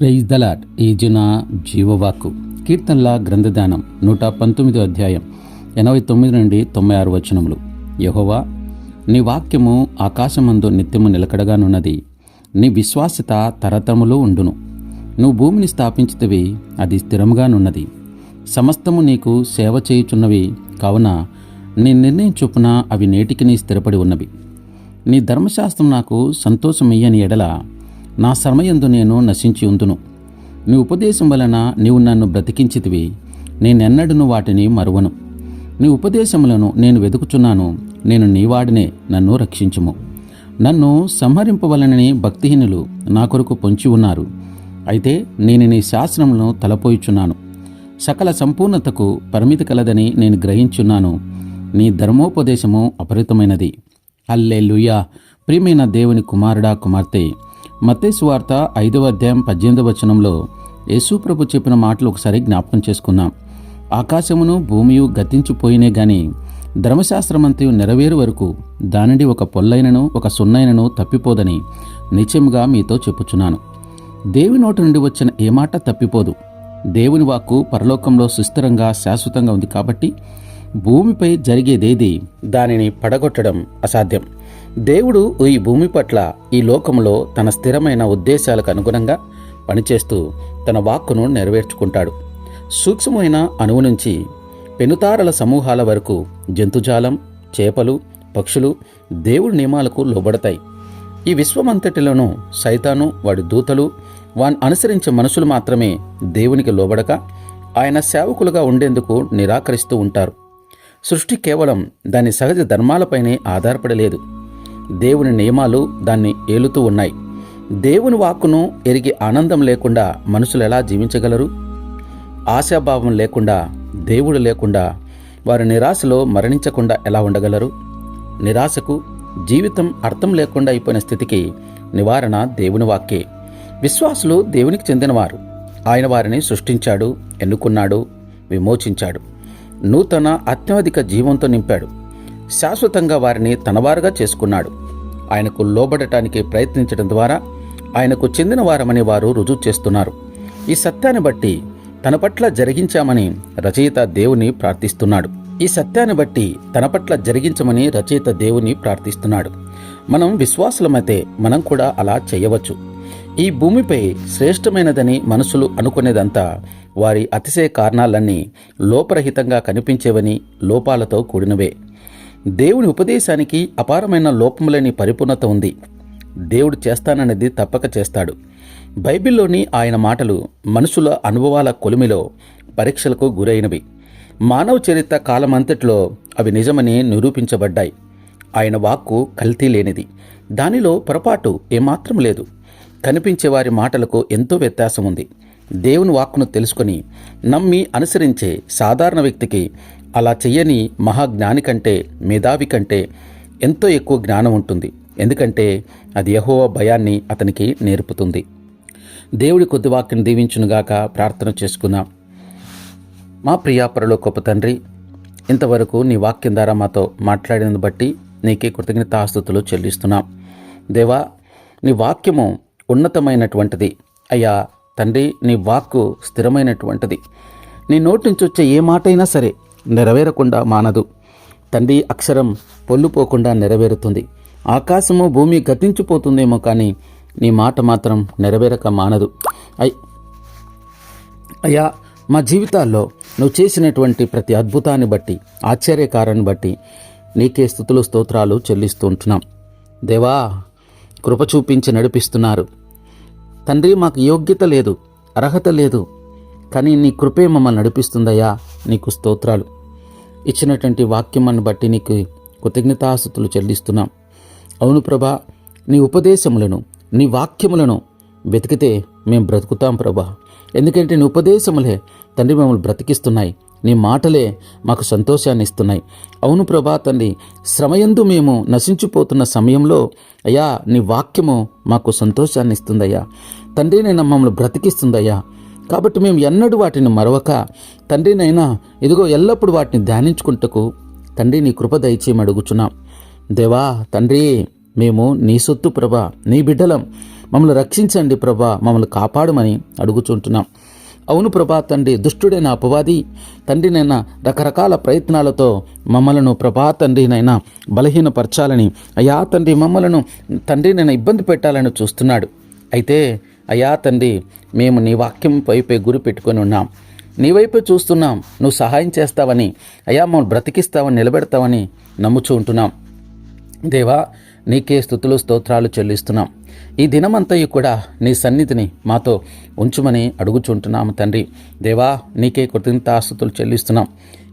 Praise దలాట్ నా జీవవాకు కీర్తనల గ్రంథదానం నూట పంతొమ్మిదో అధ్యాయం ఎనభై తొమ్మిది నుండి తొంభై ఆరు వచనములు. యహోవా నీ వాక్యము ఆకాశమందు నిత్యము నిలకడగానున్నది. నీ విశ్వాసత తరతరములో ఉండును. నువ్వు భూమిని స్థాపించితివి అది స్థిరముగానున్నది. సమస్తము నీకు సేవ చేయుచున్నవి కావున నీ నిర్ణయం చొప్పున అవి నేటికి నీ స్థిరపడి ఉన్నవి. నీ ధర్మశాస్త్రం నాకు సంతోషమయ్యని ఎడల నా శ్రమయందు నేను నశించి ఉందును. నీ ఉపదేశం వలన నీవు నన్ను బ్రతికించితివి. నేనెన్నడను వాటిని మరువను. నీ ఉపదేశములను నేను వెతుకుచున్నాను నేను నీవాడినే నన్ను రక్షించుము. నన్ను సంహరింపవలనని భక్తిహీనులు నా కొరకు పొంచి ఉన్నారు. అయితే నేను నీ శాస్త్రములను తలపోయిచున్నాను. సకల సంపూర్ణతకు పరిమితి కలదని నేను గ్రహించున్నాను. నీ ధర్మోపదేశము అపరితమైనది. హల్లెలూయా! ప్రియమైన దేవుని కుమారుడా కుమార్తె! మత్తేసు వార్త ఐదవ అధ్యాయం పద్దెనిమిదవ వచనంలో యేసుప్రభు చెప్పిన మాటలు ఒకసారి జ్ఞాపకం చేసుకుందాం. ఆకాశమును భూమియు గతించిపోయినే గాని ధర్మశాస్త్రమంతయు నెరవేరు వరకు దానిని ఒక పొల్లైనను ఒక సున్నైనను తప్పిపోదని నిత్యముగా మీతో చెప్పుచున్నాను. దేవి నోటి నుండి వచ్చిన ఏ మాట తప్పిపోదు. దేవుని వాక్కు పరలోకంలో సుస్థిరంగా శాశ్వతంగా ఉంది కాబట్టి భూమిపై జరిగేదేది దానిని పడగొట్టడం అసాధ్యం. దేవుడు ఈ భూమి పట్ల ఈ లోకంలో తన స్థిరమైన ఉద్దేశాలకు అనుగుణంగా పనిచేస్తూ తన వాక్కును నెరవేర్చుకుంటాడు. సూక్ష్మమైన అణువు నుంచి పెనుతారల సమూహాల వరకు జంతుజాలం చేపలు పక్షులు దేవుడి నియమాలకు లోబడతాయి. ఈ విశ్వమంతటిలోనూ సైతాను వాడి దూతలు వాని అనుసరించే మనుషులు మాత్రమే దేవునికి లోబడక ఆయన సేవకులుగా ఉండేందుకు నిరాకరిస్తూ ఉంటారు. సృష్టి కేవలం దాని సహజ ధర్మాలపైనే ఆధారపడలేదు. దేవుని నియమాలు దాన్ని ఏలుతూ ఉన్నాయి. దేవుని వాక్కును ఎరిగి ఆనందం లేకుండా మనుషులు ఎలా జీవించగలరు? ఆశాభావం లేకుండా దేవుడు లేకుండా వారి నిరాశలో మరణించకుండా ఎలా ఉండగలరు? నిరాశకు జీవితం అర్థం లేకుండా అయిపోయిన స్థితికి నివారణ దేవుని వాక్కే. విశ్వాసులు దేవునికి చెందినవారు. ఆయన వారిని సృష్టించాడు ఎన్నుకున్నాడు విమోచించాడు. నూతన అత్యధిక జీవంతో నింపాడు. శాశ్వతంగా వారిని తనవారుగా చేసుకున్నాడు. ఆయనకు లోబడటానికి ప్రయత్నించడం ద్వారా ఆయనకు చెందిన వారమని వారు రుజువు చేస్తున్నారు. ఈ సత్యాన్ని బట్టి తన పట్ల జరిగించామని రచయిత దేవుని ప్రార్థిస్తున్నాడు. ఈ సత్యాన్ని బట్టి తన పట్ల జరిగించమని రచయిత దేవుని ప్రార్థిస్తున్నాడు. మనం విశ్వాసులమైతే మనం కూడా అలా చేయవచ్చు. ఈ భూమిపై శ్రేష్టమైనదని మనుషులు అనుకునేదంతా వారి అతిశయ కారణాలన్నీ లోపరహితంగా కనిపించేవని లోపాలతో కూడినవే. దేవుని ఉపదేశానికి అపారమైన లోపములేని పరిపూర్ణత ఉంది. దేవుడు చేస్తానన్నది తప్పక చేస్తాడు. బైబిల్లోని ఆయన మాటలు మనుషుల అనుభవాల కొలిమిలో పరీక్షలకు గురైనవి. మానవ చరిత్ర కాలమంతట్లో అవి నిజమని నిరూపించబడ్డాయి. ఆయన వాక్కు కల్తీ లేనిది. దానిలో పొరపాటు ఏమాత్రం లేదు. కనిపించే వారి మాటలకు ఎంతో వ్యత్యాసం ఉంది దేవుని వాక్కును తెలుసుకొని నమ్మి అనుసరించే సాధారణ వ్యక్తికి అలా చెయ్యని మహాజ్ఞాని కంటే మేధావి కంటే ఎంతో ఎక్కువ జ్ఞానం ఉంటుంది. ఎందుకంటే అది యహోవ భయాన్ని అతనికి నేర్పుతుంది. దేవుడి కొద్ది వాక్యం దీవించునుగాక ప్రార్థన చేసుకున్నాం మా ప్రియాపరలో గొప్ప తండ్రి ఇంతవరకు నీ వాక్యం ద్వారా మాతో మాట్లాడినందు బట్టి నీకే కృతజ్ఞతాస్తుతులు చెల్లిస్తున్నాం. దేవా నీ వాక్యము ఉన్నతమైనటువంటిది. అయ్యా తండ్రి నీ వాక్కు స్థిరమైనటువంటిది. నీ నోటి నుంచి వచ్చే ఏ మాట అయినా సరే నెరవేరకుండా మానదు. తండ్రి అక్షరం పొల్లుపోకుండా నెరవేరుతుంది. ఆకాశము భూమి గతించిపోతుందేమో కానీ నీ మాట మాత్రం నెరవేరక మానదు. అయ్ అయ్యా మా జీవితాల్లో నువ్వు చేసినటువంటి ప్రతి అద్భుతాన్ని బట్టి ఆశ్చర్యకారాన్ని బట్టి నీకే స్థుతులు స్తోత్రాలు చెల్లిస్తూ ఉంటున్నాం. దేవా కృప చూపించి నడిపిస్తున్నారు. తండ్రి మాకు యోగ్యత లేదు అర్హత లేదు కానీ నీ కృపే మమ్మల్ని నడిపిస్తుందయ్యా నీకు స్తోత్రాలు. ఇచ్చినటువంటి వాక్యమాన్ని బట్టి నీకు కృతజ్ఞతాస్థుతులు చెల్లిస్తున్నాం. అవును ప్రభా నీ ఉపదేశములను నీ వాక్యములను వెతికితే మేము బ్రతుకుతాం ప్రభా. ఎందుకంటే నీ ఉపదేశములే తండ్రి మమ్మల్ని బ్రతికిస్తున్నాయి. నీ మాటలే మాకు సంతోషాన్ని ఇస్తున్నాయి. అవును ప్రభా తండ్రి శ్రమయందు మేము నశించిపోతున్న సమయంలో అయ్యా నీ వాక్యము మాకు సంతోషాన్ని ఇస్తుందయ్యా. తండ్రి నేను మమ్మల్ని బ్రతికిస్తుందయ్యా. కాబట్టి మేము ఎన్నడూ వాటిని మరవక తండ్రినైనా ఇదిగో ఎల్లప్పుడూ వాటిని ధ్యానించుకుంటకు తండ్రి నీ కృప దయచేయమని అడుగుచున్నాం. దేవా తండ్రి మేము నీ సొత్తు ప్రభా నీ బిడ్డలం. మమ్మల్ని రక్షించండి ప్రభా మమ్మల్ని కాపాడమని అడుగుచుంటున్నాం. అవును ప్రభా తండ్రి దుష్టుడైన అపవాది. తండ్రినైనా రకరకాల ప్రయత్నాలతో మమ్మలను ప్రభా తండ్రినైనా బలహీనపరచాలని అయా తండ్రి మమ్మలను తండ్రినైనా ఇబ్బంది పెట్టాలని చూస్తున్నాడు. అయితే అయ్యా తండ్రి మేము నీ వాక్యం వైపే గురి పెట్టుకొని ఉన్నాం. నీ వైపే చూస్తున్నాం. నువ్వు సహాయం చేస్తావని అయ్యా మమ్మల్ని బ్రతికిస్తావని నిలబెడతావని నమ్ముచూ ఉంటున్నాం. దేవా నీకే స్థుతులు స్తోత్రాలు చెల్లిస్తున్నాం. ఈ దినమంతయు కూడా నీ సన్నిధిని మాతో ఉంచుమని అడుగుచుంటున్నాము తండ్రి. దేవా నీకే కృతజ్ఞతాస్తుతులు చెల్లిస్తున్నాం.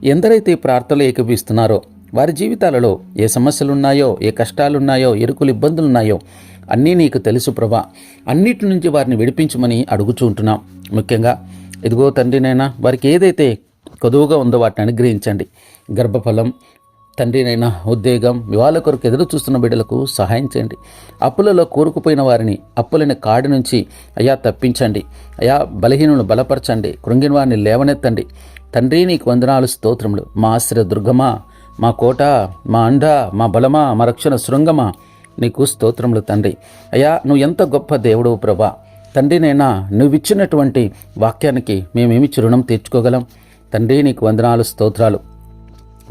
ఎందరైతే ప్రార్థనలు ఏకపిస్తున్నారో వారి జీవితాలలో ఏ సమస్యలున్నాయో ఏ కష్టాలున్నాయో ఎరుకులు ఇబ్బందులున్నాయో అన్నీ నీకు తెలుసు ప్రభా. అన్నిటి నుంచి వారిని విడిపించమని అడుగుచూ ఉంటున్నాం. ముఖ్యంగా ఇదిగో తండ్రినైనా వారికి ఏదైతే కొదువుగా ఉందో వాటిని అనుగ్రహించండి. గర్భఫలం తండ్రినైనా ఉద్వేగం వివాహాల కొరకు ఎదురు చూస్తున్న బిడ్డలకు సహాయం చేయండి. అప్పులలో కూరుకుపోయిన వారిని అప్పులని కాడి నుంచి అయా తప్పించండి. అయా బలహీనులను బలపరచండి. కృంగిన వారిని లేవనెత్తండి. తండ్రి నీకు వందనాలు స్తోత్రములు. మా ఆశ్రయ దుర్గమా మా కోట మా అండ మా బలమా మా రక్షణ శృంగమా నీకు స్తోత్రములు తండ్రి. అయ్యా నువ్వు ఎంత గొప్ప దేవుడు ప్రభా. తండ్రినైనా నువ్విచ్చినటువంటి వాక్యానికి మేమేమి చిరుణం తీర్చుకోగలం? తండ్రి నీకు వందనాలు స్తోత్రాలు.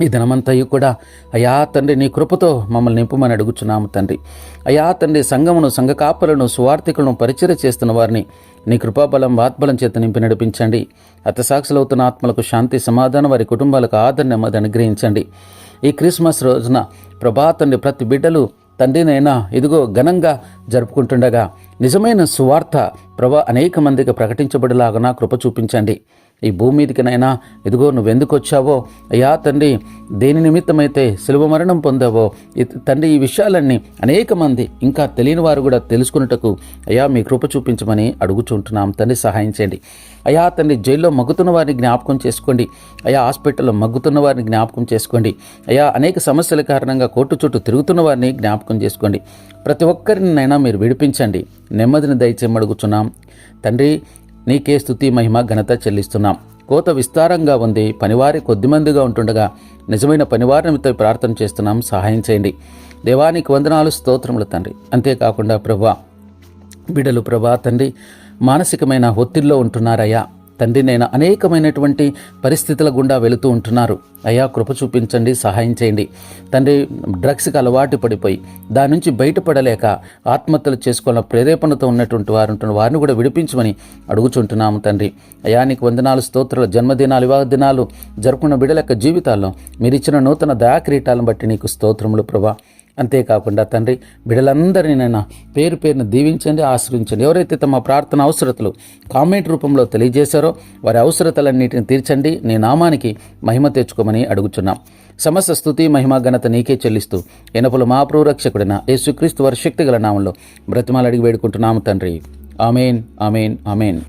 ఈ దినమంతయు కూడా అయా తండ్రి నీ కృపతో మమ్మల్ని నింపమని అడుగుచున్నాము తండ్రి. అయా తండ్రి సంఘమును సంఘ కాపలను సువార్థికులను పరిచయ చేస్తున్న వారిని నీ కృపాబలం వాత్బలం చేత నింపి నడిపించండి. హతసాక్షులవుతున్న ఆత్మలకు శాంతి సమాధానం వారి కుటుంబాలకు ఆదరణ నెమ్మది అనుగ్రహించండి. ఈ క్రిస్మస్ రోజున ప్రభా తండ్రి ప్రతి బిడ్డలు తండ్రినైనా ఇదిగో ఘనంగా జరుపుకుంటుండగా. నిజమైన సువార్త ప్రభ అనేక మందికి ప్రకటించబడిలాగన కృప చూపించండి. ఈ భూమి మీదకినైనా ఇదిగో నువ్వెందుకు వచ్చావో అయ్యా తండ్రి దేని నిమిత్తమైతే సులభ మరణం పొందావో తండ్రి ఈ విషయాలన్నీ అనేక మంది ఇంకా తెలియని వారు కూడా తెలుసుకున్నటకు అయ్యా మీ కృప చూపించమని అడుగుచుంటున్నాం. తండ్రి సహాయం చేయండి. అయ్యా తండ్రి జైల్లో మగ్గుతున్న వారిని జ్ఞాపకం చేసుకోండి. అయ్యా హాస్పిటల్లో మగ్గుతున్న వారిని జ్ఞాపకం చేసుకోండి. అయ్యా అనేక సమస్యల కారణంగా కోర్టు చుట్టూ తిరుగుతున్న వారిని జ్ఞాపకం చేసుకోండి. ప్రతి ఒక్కరినైనా మీరు విడిపించండి. నెమ్మదిని దయచేయమడుగుచున్నాం. తండ్రి నీకే స్థుతి మహిమ ఘనత చెల్లిస్తున్నాం. కోత విస్తారంగా ఉంది. పనివారి కొద్దిమందిగా ఉంటుండగా నిజమైన పనివారినితో ప్రార్థన చేస్తున్నాం. సహాయం చేయండి. దేవానికి వందనాలు స్తోత్రములు తండ్రి. అంతేకాకుండా ప్రభా బిడలు ప్రభా తండ్రి మానసికమైన ఒత్తిడిలో ఉంటున్నారయ్యా. తండ్రి నేను అనేకమైనటువంటి పరిస్థితుల గుండా వెళుతూ ఉంటున్నారు. అయ్యా కృప చూపించండి సహాయం చేయండి. తండ్రి డ్రగ్స్కి అలవాటు పడిపోయి దాని నుంచి బయటపడలేక ఆత్మహత్యలు చేసుకోవాల ప్రేరేపణతో ఉన్నటువంటి వారు ఉంటున్న వారిని కూడా విడిపించమని అడుగుచుంటున్నాము తండ్రి. అయా నీకు వందనాలు స్తోత్రాలు జన్మదినాలు వివాహ దినాలు జరుపుకున్న బిడల యొక్క జీవితాల్లో మీరిచ్చిన నూతన దయాక్రీటాలను బట్టి నీకు స్తోత్రములు ప్రభా. అంతేకాకుండా తండ్రి బిడ్డలందరినీ నైనా పేరు పేరును దీవించండి ఆశ్రయించండి. ఎవరైతే తమ ప్రార్థన అవసరతలు కామెంట్ రూపంలో తెలియజేశారో వారి అవసరతలన్నిటిని తీర్చండి. నీ నామానికి మహిమ తెచ్చుకోమని అడుగుచున్నాం. సమస్త స్థుతి మహిమ ఘనత నీకే చెల్లిస్తూ ఎనపుల మా ప్రూరక్షకుడిన యేసుక్రీస్తు వారి శక్తిగల నామంలో బ్రతిమాలడిగి వేడుకుంటున్నాము తండ్రి. Amen amen amen.